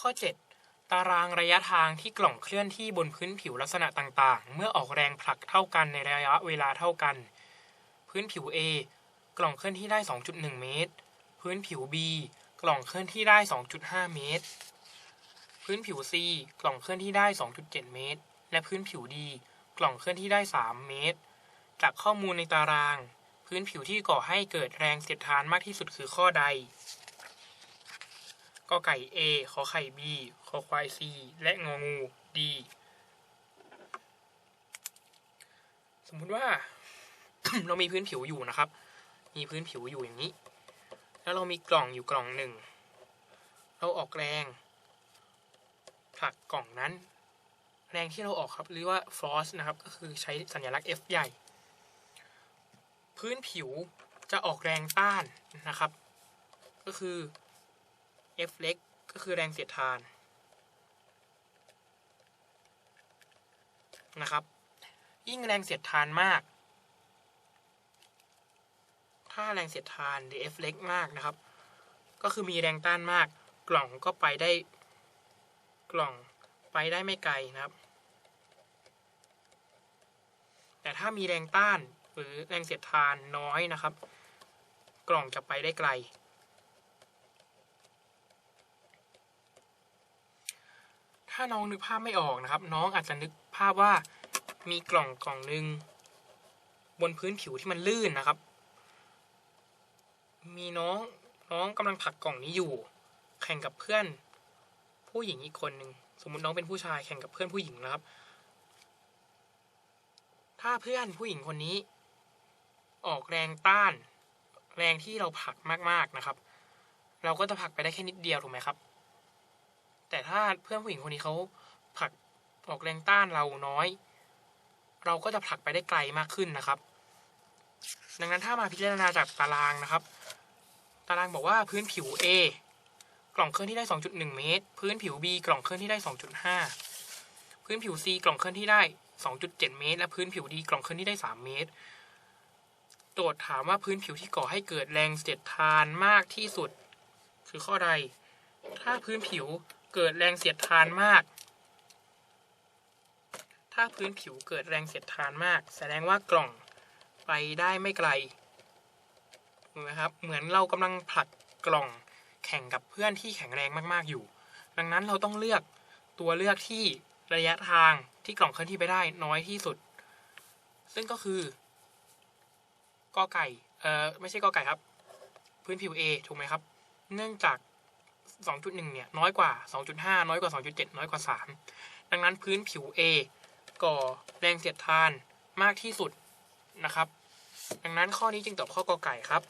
ข้อ 7 ตารางระยะทางที่กล่องเคลื่อนที่บนพื้นผิวลักษณะต่างๆ เมื่อออกแรงผลักเท่ากันในระยะเวลาเท่ากัน พื้นผิว A กล่องเคลื่อนที่ได้ 2.1 เมตร พื้นผิว B กล่องเคลื่อนที่ได้ 2.5 เมตร พื้นผิว C กล่องเคลื่อนที่ได้ 2.7 เมตร และพื้นผิว D กล่องเคลื่อนที่ได้ 3 เมตร จากข้อมูลในตาราง พื้นผิวที่ก่อให้เกิดแรงเสียดทานมากที่สุดคือข้อใด กอไก่ A ขอไข่ B ขอควาย C และงองู D สมมุติว่า เรามีพื้นผิวอยู่นะครับ มีพื้นผิวอยู่อย่างนี้ แล้วเรามีกล่องอยู่กล่องหนึ่ง เราออกแรงผลักกล่องนั้น แรงที่เราออกครับเรียกว่า force นะครับ ก็คือใช้สัญลักษณ์ F ใหญ่ พื้นผิวจะออกแรงต้านนะครับ ก็คือ F เล็กก็คือแรงเสียดทานนะครับ ยิ่งแรงเสียดทานมาก ถ้าแรงเสียดทานหรือ F เล็กมากนะครับ ก็คือมีแรงต้านมาก กล่องก็ไปได้ กล่องไปได้ไม่ไกลนะครับ แต่ถ้ามีแรงต้านหรือแรงเสียดทานน้อยนะครับ กล่องจะไปได้ไกล ถ้าน้องนึกภาพไม่ออกนะครับ น้องอาจจะนึกภาพว่ามีกล่องกล่องหนึ่งบนพื้นผิวที่มันลื่นนะครับ มีน้องน้องกำลังผลักกล่องนี้อยู่ แข่งกับเพื่อน ผู้หญิงอีกคนหนึ่งสมมุติน้องเป็นผู้ชายแข่งกับเพื่อนผู้หญิงนะครับ ถ้าเพื่อนผู้หญิงคนนี้ ออกแรงต้าน แรงที่เราผลักมากๆนะครับ เราก็จะผลักไปได้แค่นิดเดียวถูกไหมครับ แต่ถ้าเพื่อนผู้หญิงคนนี้เขาผลักออกแรงต้านเราน้อย เราก็จะผลักไปได้ไกลมากขึ้นนะครับ ดังนั้นถ้ามาพิจารณาจากตารางนะครับ ตารางบอกว่าพื้นผิว A กล่องเคลื่อนที่ได้ 2.1 เมตร พื้นผิว B กล่องเคลื่อนที่ได้ 2.5 พื้นผิว C กล่องเคลื่อนที่ได้ 2.7 เมตร และพื้นผิว D กล่องเคลื่อนที่ได้ 3 เมตร โจทย์ถามว่าพื้นผิวที่ก่อให้เกิดแรงเสียดทานมากที่สุด คือข้อใด ถ้าพื้นผิว เกิดแรงเสียดทานมาก ถ้าพื้นผิวเกิดแรงเสียดทานมาก แสดงว่ากล่องไปได้ไม่ไกลถูกไหมครับ เหมือนเรากำลังผลักกล่องแข่งกับเพื่อนที่แข็งแรงมากๆอยู่ ดังนั้นเราต้องเลือกตัวเลือกที่ระยะทางที่กล่องเคลื่อนที่ไปได้น้อยที่สุด ซึ่งก็คือกอไก่ เอ่อ ไม่ใช่กอไก่ครับ พื้นผิว A ถูกไหมครับ เนื่องจาก 2.1 เนี่ยน้อยกว่า 2.5 น้อยกว่า 2.7 น้อยกว่า 3 ดังนั้นพื้นผิว A ก่อแรงเสียดทานมากที่สุดนะครับ ดังนั้นข้อนี้จึงตอบข้อกอไก่ครับ